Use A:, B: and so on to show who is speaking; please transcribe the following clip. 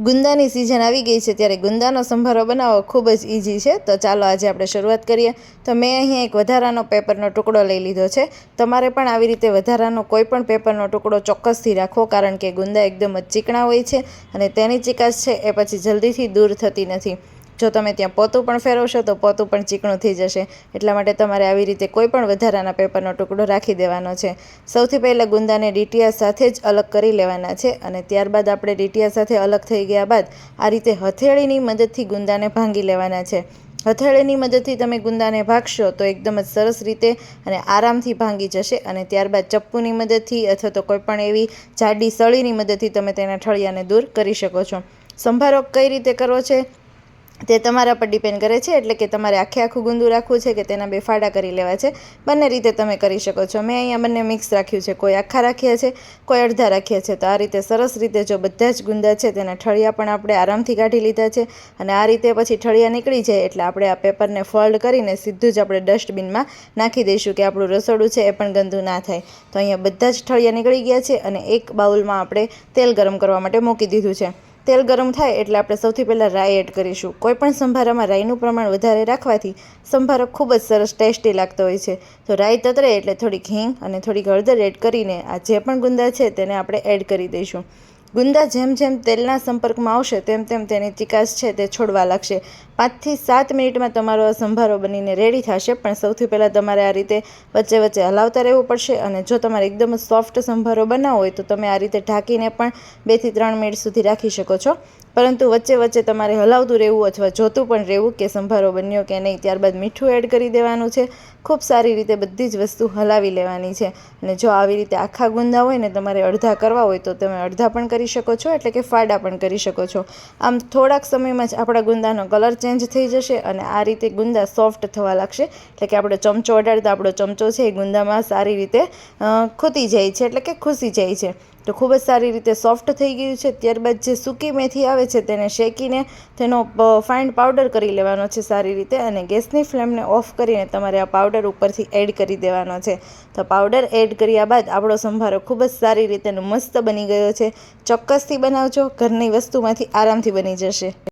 A: ગુંદાની season આવી ગઈ છે ત્યારે ગુંદાનો સંભારો બનાવવો ખૂબ જ ઇઝી છે. તો ચાલો આજે આપણે શરૂઆત કરીએ. તો મેં અહીંયા એક વધારાનો પેપરનો ટુકડો લઈ લીધો છે. તમારે પણ આવી રીતે વધારાનો કોઈ પણ પેપરનો ટુકડો ચોક્કસથી રાખવો કારણ કે ગુંદા એકદમ જ ચીકણા હોય છે અને તેની ચીકાશ છે એ પછી જલ્દીથી દૂર થતી નથી. જો તમે ત્યાં પોતું પણ ફેરવશો, તો પોતું પણ ચીકણું થઈ જશે. એટલા માટે તમારે આવી રીતે કોઈ પણ વધારાના પેપરનો ટુકડો રાખી દેવાનો છે. સૌથી પહેલાં ગુંદાને ડીટીયા સાથે જ અલગ કરી લેવાના છે અને ત્યારબાદ આપણે ડીટીયા સાથે અલગ થઈ ગયા બાદ આ રીતે હથેળીની મદદથી ગુંદાને ભાંગી લેવાના છે. હથેળીની મદદથી તમે ગુંદાને ભાગશો તો એકદમ જ સરસ રીતે અને આરામથી ભાંગી જશે અને ત્યારબાદ ચપ્પુની મદદથી અથવા તો કોઈપણ એવી જાડી સળીની મદદથી તમે તેના ઠળિયાને દૂર કરી શકો છો. સંભારો કઈ રીતે કરવો છે? તે તમારા પર ડિપેન્ડ કરે છે, એટલે કે તમારે આખે આખું ગુંદુ રાખવું છે કે તેના બે ફાડા કરી લેવા છે. બંને રીતે તમે કરી શકો છો. મેં અહીંયા બંને મિક્સ રાખ્યું છે. કોઈ આખા રાખ્યા છે, કોઈ અડધા રાખ્યા છે. તો આ રીતે સરસ રીતે જો બધા જ ગુંદા છે, તેના ઠળિયા પણ આપણે આરામથી કાઢી લીધા છે અને આ રીતે પછી ઠળિયા નીકળી જાય એટલે આપણે આ પેપરને ફોલ્ડ કરીને સીધું જ આપણે ડસ્ટબિનમાં નાખી દઈશું કે આપણું રસોડું છે એ પણ ગંદુ ના થાય. તો અહીંયા બધા જ ઠળિયા નીકળી ગયા છે અને એક બાઉલમાં આપણે તેલ ગરમ કરવા માટે મૂકી દીધું છે. તેલ ગરમ થાય એટલે આપણે સૌથી પહેલાં રાઈ એડ કરીશું. કોઈ પણ સંભારામાં રાઈનું પ્રમાણ વધારે રાખવાથી સંભારો ખૂબ જ સરસ ટેસ્ટી લાગતો હોય છે. તો રાઈ તતરે એટલે થોડીક હિંગ અને થોડીક હળદર એડ કરીને આ જે પણ ગુંદા છે તેને આપણે એડ કરી દઈશું. ગુંદા જેમ જેમ તેલના સંપર્કમાં આવશે, તેમ તેમ તેની ચિકાસ છે તે છોડવા લાગશે. પાંચથી સાત મિનિટમાં તમારો આ સંભારો બનીને રેડી થશે, પણ સૌથી પહેલાં તમારે આ રીતે વચ્ચે વચ્ચે હલાવતા રહેવું પડશે અને જો તમારે એકદમ સોફ્ટ સંભારો બનાવવો હોય, તો તમે આ રીતે ઢાંકીને પણ બેથી ત્રણ મિનિટ સુધી રાખી શકો છો. પરંતુ વચ્ચે વચ્ચે તમારે હલાવતું રહેવું અથવા જોતું પણ રહેવું કે સંભારો બન્યો કે નહીં, ત્યારબાદ મીઠું એડ કરી દેવાનું છે. ખૂબ સારી રીતે બધી જ વસ્તુ હલાવી લેવાની છે. અને જો આવી રીતે આખા ગુંદા હોય ને તમારે અડધા કરવા હોય, તો તમે અડધા પણ કરી શકો છો, એટલે કે ફાડા પણ કરી શકો છો. આમ થોડાક સમયમાં જ આપણા ગુંદાનો કલર ચેન્જ થઈ જશે અને આ રીતે ગુંદા સોફ્ટ થવા લાગશે. એટલે કે આપણો ચમચો અડાડતા આપણો ચમચો છે, એ ગુંદામાં સારી રીતે ખૂતી જાય છે, એટલે કે ખુશી જાય છે. તો ખૂબ જ સારી રીતે સોફ્ટ થઈ ગયું છે. ત્યારબાદ જે સૂકી મેથી આવે છે તેને શેકીને તેનો ફાઇન પાવડર કરી લેવાનો છે સારી રીતે અને ગેસની ફ્લેમને ઓફ કરીને તમારે આ પાવડર ઉપરથી એડ કરી દેવાનો છે. તો પાવડર એડ કર્યા બાદ આપણો સંભારો ખૂબ જ સારી રીતે મસ્ત બની ગયો છે. ચોક્કસથી બનાવજો. ઘરની વસ્તુમાંથી આરામથી બની જશે.